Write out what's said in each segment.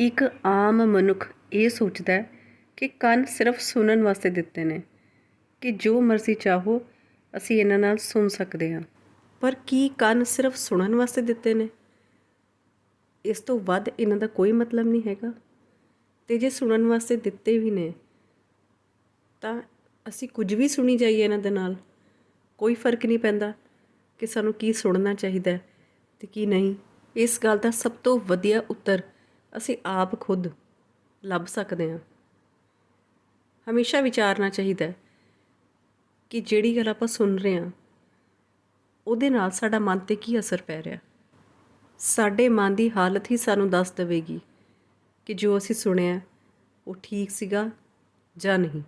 ਇੱਕ ਆਮ ਮਨੁੱਖ ਇਹ ਸੋਚਦਾ ਕਿ ਕੰਨ ਸਿਰਫ ਸੁਣਨ ਵਾਸਤੇ ਦਿੱਤੇ ਨੇ, ਕਿ ਜੋ ਮਰਜ਼ੀ ਚਾਹੋ, ਅਸੀਂ ਇਹਨਾਂ ਨਾਲ ਸੁਣ ਸਕਦੇ ਹਾਂ। ਪਰ ਕੀ ਕੰਨ ਸਿਰਫ ਸੁਣਨ ਵਾਸਤੇ ਦਿੱਤੇ ਨੇ? ਇਸ ਤੋਂ ਵੱਧ ਇਹਨਾਂ ਦਾ ਕੋਈ ਮਤਲਬ ਨਹੀਂ ਹੈਗਾ। ਤੇ ਜੇ ਸੁਣਨ ਵਾਸਤੇ ਦਿੱਤੇ ਵੀ ਨੇ, ਤਾਂ ਅਸੀਂ ਕੁਝ ਵੀ ਸੁਣੀ ਜਾਈਏ ਇਹਨਾਂ ਦੇ ਨਾਲ। ਕੋਈ ਫ਼ਰਕ ਨਹੀਂ ਪੈਂਦਾ ਕਿ ਸਾਨੂੰ ਕੀ ਸੁਣਨਾ ਚਾਹੀਦਾ ਹੈ ਤੇ ਕੀ ਨਹੀਂ। ਇਸ ਗੱਲ ਦਾ ਸਭ ਤੋਂ ਵਧੀਆ ਉੱਤਰ ਅਸੀਂ ਆਪ ਖੁਦ ਲੱਭ ਸਕਦੇ ਹਾਂ। ਹਮੇਸ਼ਾ ਵਿਚਾਰਨਾ ਚਾਹੀਦਾ ਕਿ ਜਿਹੜੀ ਗੱਲ ਆਪਾਂ ਸੁਣ ਰਹੇ ਹਾਂ, ਉਹਦੇ ਨਾਲ ਸਾਡਾ ਮਨ ਤੇ ਕੀ ਅਸਰ ਪੈ ਰਿਹਾ? ਸਾਡੇ ਮਨ ਦੀ ਹਾਲਤ ਹੀ ਸਾਨੂੰ ਦੱਸ ਦੇਵੇਗੀ ਕਿ ਜੋ ਅਸੀਂ ਸੁਣਿਆ, ਉਹ ਠੀਕ ਸੀਗਾ ਜਾਂ ਨਹੀਂ।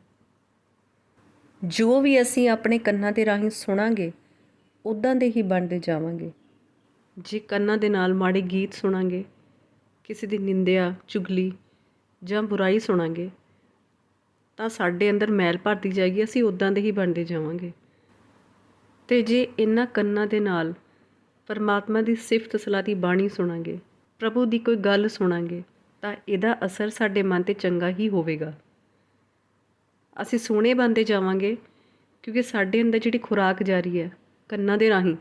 ਜੋ ਵੀ ਅਸੀਂ ਆਪਣੇ ਕੰਨਾਂ ਦੇ ਰਾਹੀਂ ਸੁਣਾਂਗੇ ਉਦਾਂ ਦੇ ਹੀ ਬਣਦੇ ਜਾਵਾਂਗੇ। ਜੇ ਕੰਨਾਂ ਦੇ ਨਾਲ ਮਾੜੇ ਗੀਤ ਸੁਣਾਂਗੇ ਕਿਸੇ ਦੀ ਨਿੰਦਿਆ, ਚੁਗਲੀ ਜਾਂ ਬੁਰਾਈ ਸੁਣਾਂਗੇ, ਤਾਂ ਸਾਡੇ ਅੰਦਰ ਮੈਲ ਭਰਦੀ ਜਾਏਗੀ, ਅਸੀਂ ਉਦਾਂ ਦੇ ਹੀ ਬਣਦੇ ਜਾਵਾਂਗੇ। ਤੇ ਜੇ ਇਹਨਾਂ ਕੰਨਾਂ ਦੇ ਨਾਲ ਪਰਮਾਤਮਾ ਦੀ ਸਿਫਤ ਸਲਾਹ ਦੀ ਬਾਣੀ ਸੁਣਾਂਗੇ, ਪ੍ਰਭੂ ਦੀ ਕੋਈ ਗੱਲ ਸੁਣਾਂਗੇ, ਤਾਂ ਇਹਦਾ ਅਸਰ ਸਾਡੇ ਮਨ ਤੇ ਚੰਗਾ ਹੀ ਹੋਵੇਗਾ। ਅਸੀਂ ਸੋਹਣੇ ਬਣਦੇ ਜਾਵਾਂਗੇ, ਕਿਉਂਕਿ ਸਾਡੇ ਅੰਦਰ ਜਿਹੜੀ ਖੁਰਾਕ ਜਾਰੀ ਹੈ, ਕੰਨਾਂ ਦੇ ਰਾਹੀਂ,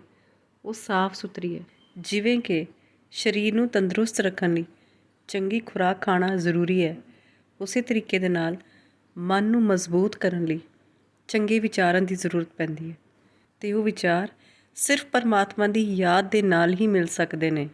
ਉਹ ਸਾਫ਼ ਸੁਥਰੀ ਹੈ। ਜਿਵੇਂ ਕਿ ਸਰੀਰ ਨੂੰ ਤੰਦਰੁਸਤ ਰੱਖਣ ਲਈ ਚੰਗੀ ਖੁਰਾਕ ਖਾਣਾ ਜ਼ਰੂਰੀ ਹੈ। ਉਸੇ ਤਰੀਕੇ ਦੇ ਨਾਲ ਮਨ ਨੂੰ ਮਜ਼ਬੂਤ ਕਰਨ ਲਈ ਚੰਗੇ ਵਿਚਾਰਾਂ ਦੀ ਜ਼ਰੂਰਤ ਪੈਂਦੀ ਹੈ। ਤੇ ਉਹ ਵਿਚਾਰ ਸਿਰਫ ਪਰਮਾਤਮਾ ਦੀ ਯਾਦ ਦੇ ਨਾਲ ਹੀ ਮਿਲ ਸਕਦੇ ਨੇ।